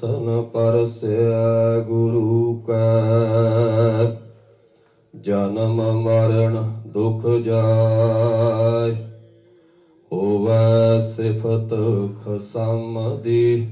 ਸਨ ਪਰਸਿਆ ਗੁਰੂ ਕੈ। ਜਨਮ ਮਰਨ ਦੁਖ ਜਾਇ ਹੋਵੈ ਸਿਫਤ ਖਸਮ ਦੀ।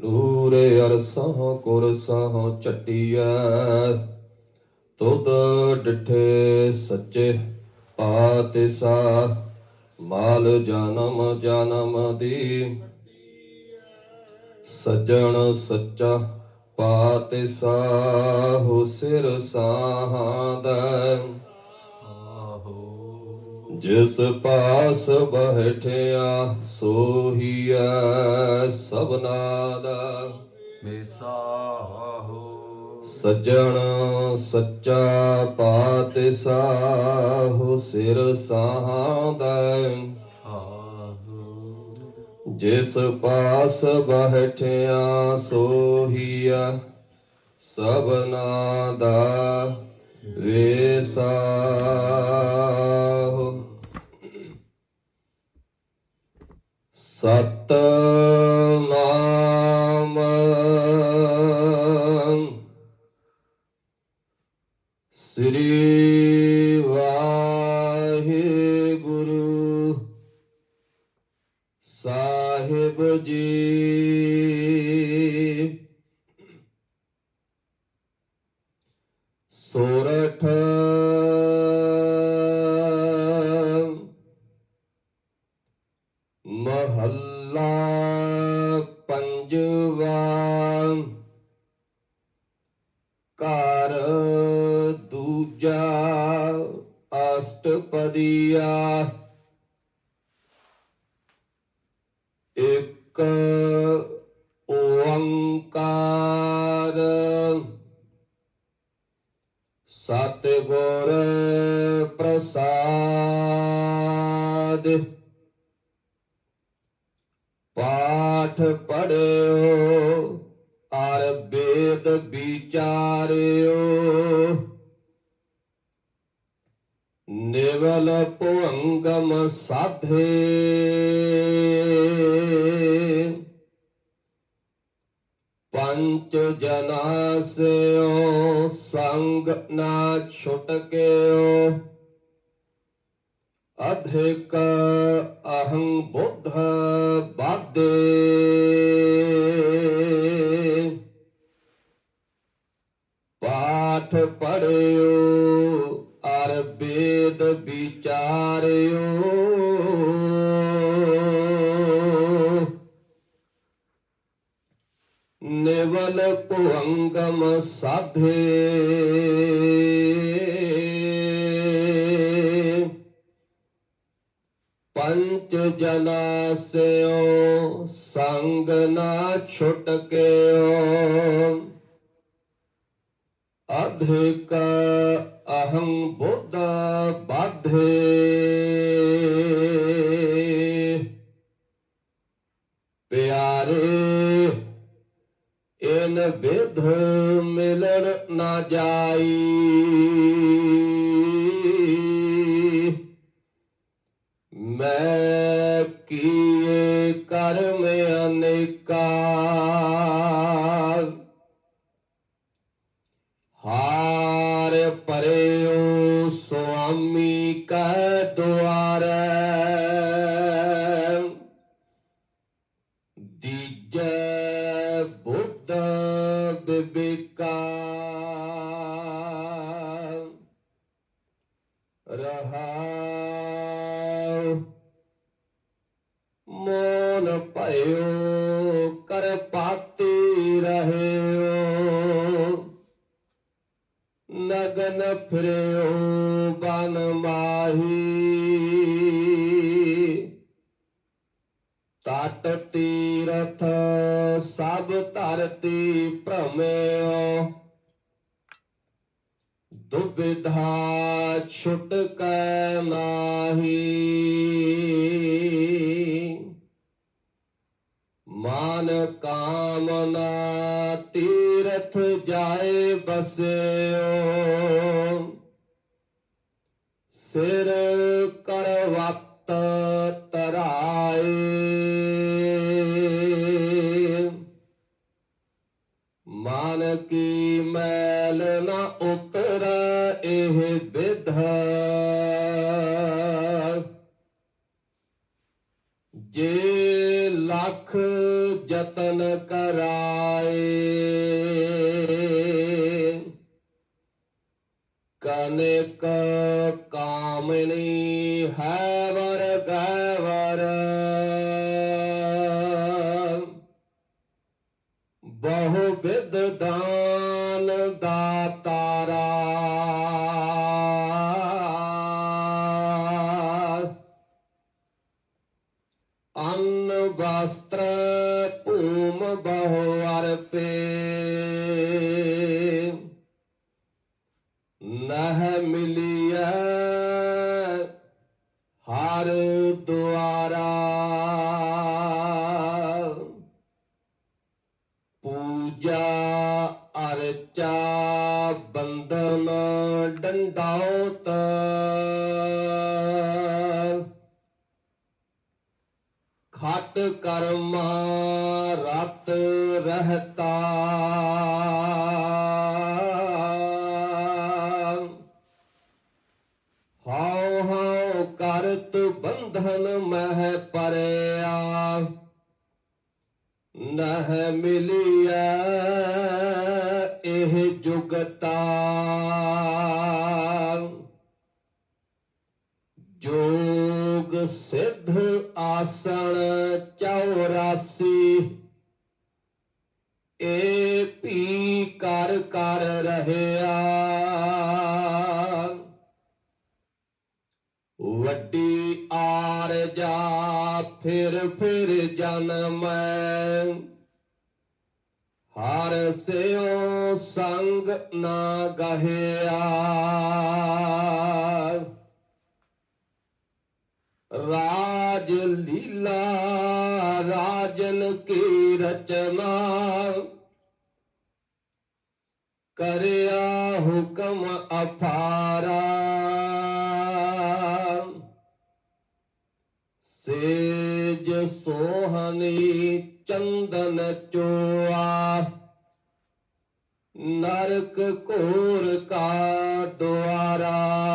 ਨੂਰ ਅਰਸਹ ਕੁਰਸਹ ਚਟਿਐ, ਤੁਧ ਡਿਠੇ ਸੱਚੇ ਪਾਤਿਸਾ ਮਾਲ ਜਨਮ ਜਨਮ ਦੀ। ਸੱਜਣ ਸੱਚਾ ਪਾਤਿ ਸਾਹੋ ਸਿਰ ਸਾਹਾਦਾ ਆਹੋ। ਜਿਸ ਪਾਸ ਬਹਿਠਿਆ ਸੋਹੀਐ ਸਭਨਾ ਦਾ ਮੇਸਾਹੋ ਸੱਜਣ ਸੱਚਾ ਪਾਤਿ ਸਾਹੋ ਸਿਰ ਸਾਹਾਦਾ ਜਿਸ ਪਾਸ ਬਹਿਠਿਆ ਸੋਹੀਆ ਸਭਨਾ ਦਾ ਵੇਸਾਹੁ ਸਤ ਅਸ਼ਟਪਦੀਆ ਇੱਕ ਓੰਕਾਰ। ਸਤਿਗੁਰ ਪ੍ਰਸਾਦ। ਪਾਠ ਪੜਿਓ ਅਰ ਬੇਦ ਵਿਚਾਰਿਓ। ਨਿਵਲ ਭੁੰਗਮ ਸਾਧੇ ਪੰਚ ਜਨਾ ਸਿਓ ਸੰਗ ਨਾ ਛੁਟਕਿਓ ਅਧਿਕ ਅਹੰ ਬੁੱਧ ਬਾਦੇ ਨਿਵਲ ਭੁੰਗਮ ਸਾਧੇ ਪੰਚ ਜਨਾ ਸਿਓ ਸੰਗ ਨਾ ਛੁਟਕਿਓ ਅਧਿਕ ਅਹੰ ਬੁੱਧ ਬਾਧੇ ਪਿਆਰੇ जाई ਭਇਓ, ਕਰ ਪਾਤੀ ਰਹਿਓ। ਨਗਨ ਫਿਰਿਓ, ਬਨ ਮਾਹੀ। ਤਟ ਤੀਰਥ ਸਭ ਧਰਤੀ ਭ੍ਰਮਿਓ। ਦੁਬਿਧਾ ਛੁਟਕੈ ਨਾਹੀ। ਮਾਨ ਕਾਮਨਾ ਤੀਰਥ ਜਾਏ ਬਸਿਓ। ਸਿਰ ਕਰਵਤ ਤਰਾਏ। ਮਨ ਕੀ ਮੈਲ ਨ ਉਤਰ ਇਹ ਵਿਧ। ਜੇ ਲੱਖ ਯਤਨ ਕਰਾਏ। ਕਨਿਕ ਕਾਮਣੀ ਹੈ ਵਰ ਗੈਵਰ। ਬਹੁ ਵਿਦ ਦਾਨ ਦਾਤਾਰਾ। ਅੰਨ ਵਸਤਰ ਪੂਜਾ ਅਰਚਾ ਬੰਦਨ ਡੰਡਾਉਤ। ਖਟ ਕਰਮਾ ਰਤ ਰਹਤਾ। ਹਉ ਹਉ ਕਰਤ ਬੰਧਨ ਮਹਿ ਪਰਿਆ। ਨਹ ਮਿਲੀ ਜੋਗ ਸਿੱਧ ਆਸਣ 84 ਏ ਪੀ ਕਰ ਕਰ ਰਹਿਆ। ਵੱਡੀ ਆਰ ਜਾ ਫਿਰ ਫਿਰ ਜਨਮ। ਹਰ ਸਿਓ ਸੰਗ ਨਾ ਗਹਿਆ। ਰਾਜ ਲੀਲਾ, ਰਾਜਨ ਕੀ ਰਚਨਾ? ਕਰਿਆ ਹੁਕਮ ਅਫਾਰਾ ਸੇਜ ਸੋਹਣੀ ਚੰਦਨ ਚੋਆ। ਨਰਕ ਕੋਰ ਕਾ ਦੁਆਰਾ।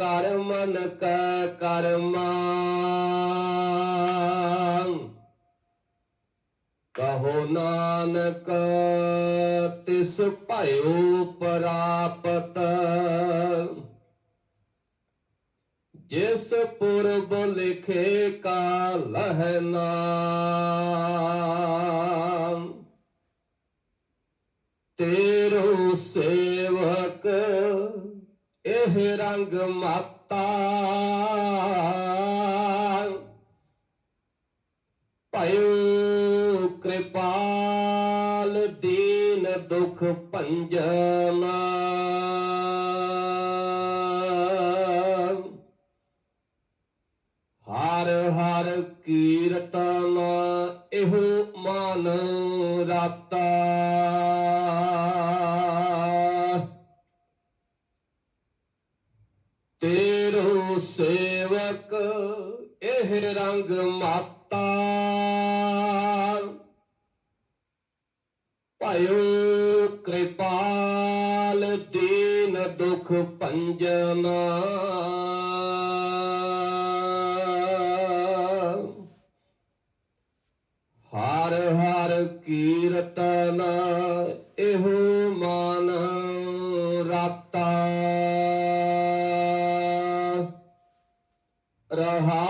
ਕਰ ਮਨ ਕੈ ਕਰਮਾ। ਕਹੋ ਨਾਨਕ, ਤਿਸ ਭਇਓ ਪ੍ਰਾਪਤ। ਜਿਸ ਪੁਰਬ ਲਿਖੇ ਕਾ ਲਹਨਾ ਤੇ ਰੰਗ ਮਾਤਾ ਭਇਓ ਕਿਰਪਾਲ ਦੀਨ ਦੁਖ ਭੰਜਨਾ ਹਰ ਹਰ ਕੀਰਤਨ ਇਹੋ ਮਨ ਰਾਤਾ ਰੰਗ ਮਾਤਾ ਭਇਓ ਕਿਰਪਾਲ ਦੀਨ ਦੁਖ ਭੰਜਨਾ ਹਰ ਹਰ ਕੀਰਤਨ ਇਹੋ ਮਨ ਰਾਤਾ ਰਹਾਉ